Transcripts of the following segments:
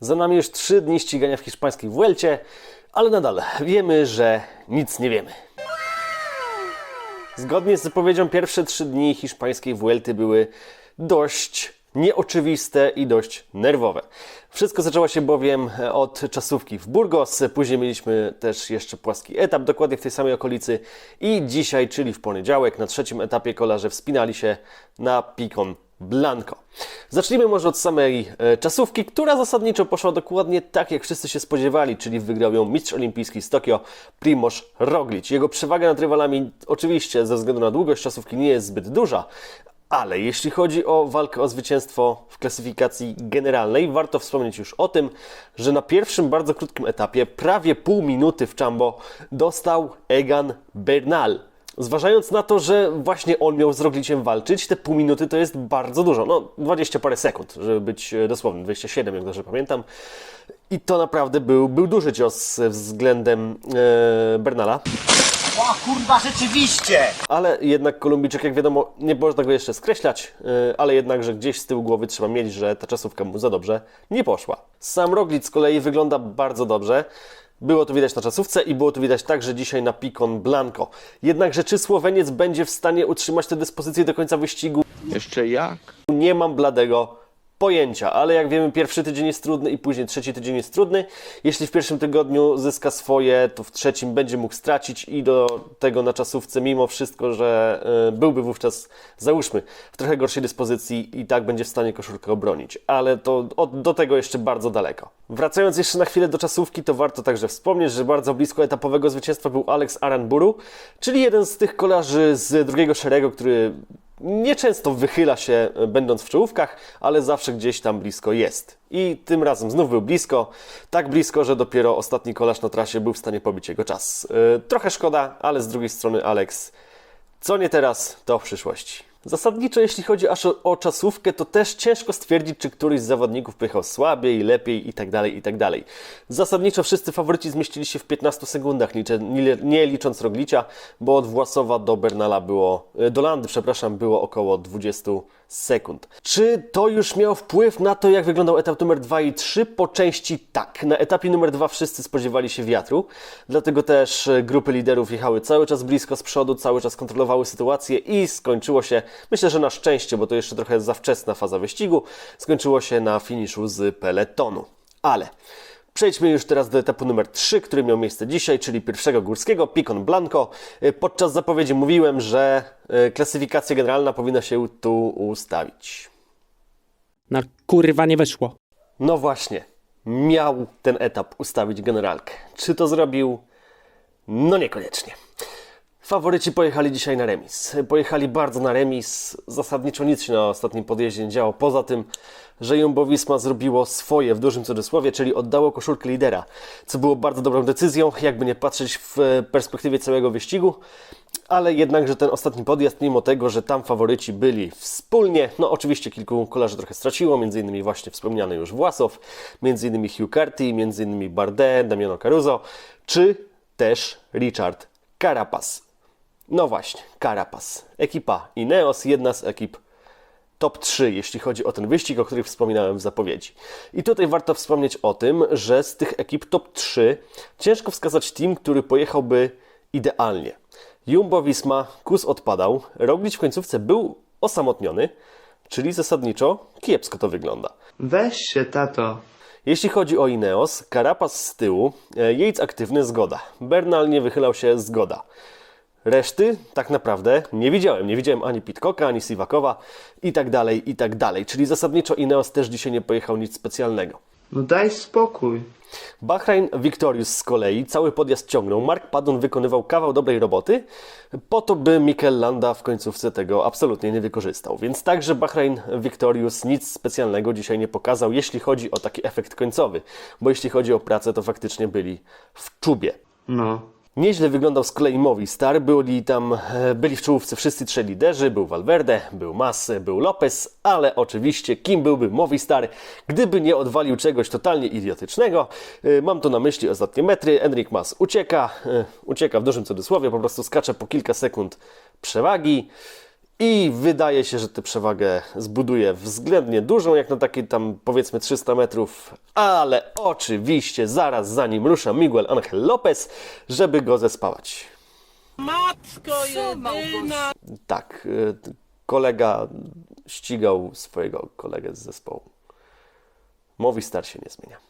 Za nami już trzy dni ścigania w hiszpańskiej Vuelcie, ale nadal wiemy, że nic nie wiemy. Zgodnie z zapowiedzią pierwsze trzy dni hiszpańskiej Vuelty były dość nieoczywiste i dość nerwowe. Wszystko zaczęło się bowiem od czasówki w Burgos, później mieliśmy też jeszcze płaski etap, dokładnie w tej samej okolicy i dzisiaj, czyli w poniedziałek, na trzecim etapie kolarze wspinali się na Picon Blanco. Zacznijmy może od samej e, czasówki, która zasadniczo poszła dokładnie tak, jak wszyscy się spodziewali, czyli wygrał ją mistrz olimpijski z Tokio, Primoz Roglic. Jego przewaga nad rywalami oczywiście ze względu na długość czasówki nie jest zbyt duża, ale jeśli chodzi o walkę o zwycięstwo w klasyfikacji generalnej, warto wspomnieć już o tym, że na pierwszym bardzo krótkim etapie, prawie pół minuty w Chambo, dostał Egan Bernal. Zważając na to, że właśnie on miał z Rogliciem walczyć, te pół minuty to jest bardzo dużo. No, 20 parę sekund, żeby być e, dosłownym, 27, jak dobrze pamiętam. I to naprawdę był, był duży cios względem e, Bernala. O kurwa, rzeczywiście! Ale jednak Kolumbijczyk, jak wiadomo, nie można go jeszcze skreślać, yy, ale jednakże gdzieś z tyłu głowy trzeba mieć, że ta czasówka mu za dobrze nie poszła. Sam Roglic z kolei wygląda bardzo dobrze. Było to widać na czasówce i było to widać także dzisiaj na Picon Blanco. Jednakże czy Słoweniec będzie w stanie utrzymać tę dyspozycję do końca wyścigu? Jeszcze jak? Nie mam bladego pojęcia, ale jak wiemy, pierwszy tydzień jest trudny i później trzeci tydzień jest trudny. Jeśli w pierwszym tygodniu zyska swoje, to w trzecim będzie mógł stracić i do tego na czasówce, mimo wszystko, że y, byłby wówczas, załóżmy, w trochę gorszej dyspozycji i tak będzie w stanie koszulkę obronić, ale to od, do tego jeszcze bardzo daleko. Wracając jeszcze na chwilę do czasówki, to warto także wspomnieć, że bardzo blisko etapowego zwycięstwa był Alex Aranburu, czyli jeden z tych kolarzy z drugiego szeregu, który nieczęsto wychyla się e, będąc w czołówkach, ale zawsze gdzieś tam blisko jest. I tym razem znów był blisko, tak blisko, że dopiero ostatni kolarz na trasie był w stanie pobić jego czas. Yy, trochę szkoda, ale z drugiej strony Alex, co nie teraz, to w przyszłości. Zasadniczo, jeśli chodzi aż o, o czasówkę, to też ciężko stwierdzić, czy któryś z zawodników pojechał słabiej, lepiej itd., itd. Zasadniczo wszyscy faworyci zmieścili się w 15 sekundach, nie licząc Roglicia, bo od Własowa do Bernala było, e, do Landy, przepraszam, było około 20 sekund. Czy to już miało wpływ na to, jak wyglądał etap numer 2 i 3? Po części tak. Na etapie numer 2 wszyscy spodziewali się wiatru, dlatego też e, grupy liderów jechały cały czas blisko z przodu, cały czas kontrolowały sytuację i skończyło się, myślę, że na szczęście, bo to jeszcze trochę za wczesna faza wyścigu, skończyło się na finiszu z peletonu. Ale Przejdźmy już teraz do etapu numer 3, który miał miejsce dzisiaj, czyli pierwszego górskiego, Picon Blanco. E, Podczas zapowiedzi mówiłem, że e, klasyfikacja generalna powinna się tu ustawić. No kurwa nie wyszło. No właśnie, miał ten etap ustawić generalkę. Czy to zrobił? No niekoniecznie. Faworyci pojechali dzisiaj na remis. Pojechali bardzo na remis. Zasadniczo nic się na ostatnim podjeździe nie działo. Poza tym, że Jumbo Visma zrobiło swoje w dużym cudzysłowie, czyli oddało koszulkę lidera, co było bardzo dobrą decyzją, jakby nie patrzeć w perspektywie całego wyścigu. Ale jednakże ten ostatni podjazd, mimo tego, że tam faworyci byli wspólnie, no oczywiście kilku kolarzy trochę straciło, między innymi właśnie wspomniany już Własow, między innymi Hugh Carty, między innymi Bardet, Damiano Caruso, czy też Richard Carapaz. No właśnie, Carapaz. Ekipa Ineos, jedna z ekip top 3, jeśli chodzi o ten wyścig, o którym wspominałem w zapowiedzi. I tutaj warto wspomnieć o tym, że z tych ekip top 3 ciężko wskazać team, który pojechałby idealnie. Jumbo Visma, Kus odpadał, Roglic w końcówce był osamotniony, czyli zasadniczo kiepsko to wygląda. Weź się, tato. Jeśli chodzi o Ineos, Carapaz z tyłu, Yates aktywny, zgoda. Bernal nie wychylał się, zgoda. Reszty tak naprawdę nie widziałem. Nie widziałem ani Pitcocka, ani Siwakowa i tak dalej, i tak dalej. Czyli zasadniczo Ineos też dzisiaj nie pojechał nic specjalnego. No daj spokój. Bahrain Victorious z kolei cały podjazd ciągnął. Mark Padon wykonywał kawał dobrej roboty, po to by Mikel Landa w końcówce tego absolutnie nie wykorzystał. Więc także Bahrain Victorious nic specjalnego dzisiaj nie pokazał, jeśli chodzi o taki efekt końcowy. Bo jeśli chodzi o pracę, to faktycznie byli w czubie. No. Nieźle wyglądał z kolei Movistar. Byli tam, e, byli w czołówce wszyscy trzej liderzy. Był Valverde, był Mas, był Lopez, ale oczywiście kim byłby Movistar, gdyby nie odwalił czegoś totalnie idiotycznego. E, Mam tu na myśli ostatnie metry. Enric Mas ucieka, e, ucieka w dużym cudzysłowie, po prostu skacze po kilka sekund przewagi I wydaje się, że tę przewagę zbuduje względnie dużą, jak na takie tam powiedzmy 300 metrów, ale oczywiście zaraz za nim rusza Miguel Angel Lopez, żeby go zespawać. Matko jedyna! Tak, y, kolega ścigał swojego kolegę z zespołu. Movistar się nie zmienia.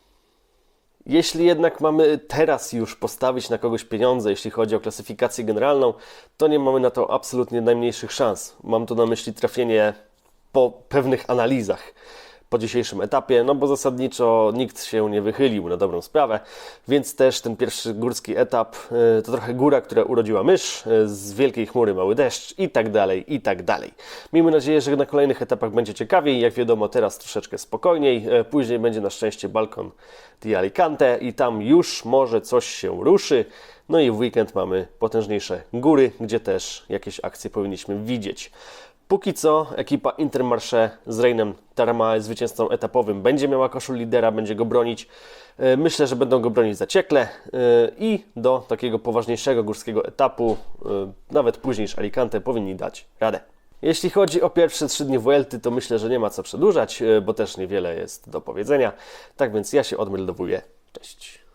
Jeśli jednak mamy teraz już postawić na kogoś pieniądze, jeśli chodzi o klasyfikację generalną, to nie mamy na to absolutnie najmniejszych szans. Mam tu na myśli trafienie po pewnych analizach po dzisiejszym etapie, no bo zasadniczo nikt się nie wychylił na dobrą sprawę, więc też ten pierwszy górski etap y, to trochę góra, która urodziła mysz, y, z wielkiej chmury mały deszcz i tak dalej, i tak dalej. Miejmy nadzieję, że na kolejnych etapach będzie ciekawiej, jak wiadomo teraz troszeczkę spokojniej, y, później będzie na szczęście balkon di Alicante i tam już może coś się ruszy, no i w weekend mamy potężniejsze góry, gdzie też jakieś akcje powinniśmy widzieć. Póki co ekipa Intermarché z Reinem Tarama, zwycięzcą etapowym, będzie miała koszul lidera, będzie go bronić. E, Myślę, że będą go bronić zaciekle e, i do takiego poważniejszego górskiego etapu, e, nawet później niż Alicante, powinni dać radę. Jeśli chodzi o pierwsze trzy dni Vuelty, to myślę, że nie ma co przedłużać, bo też niewiele jest do powiedzenia. Tak więc ja się odmeldowuję. Cześć.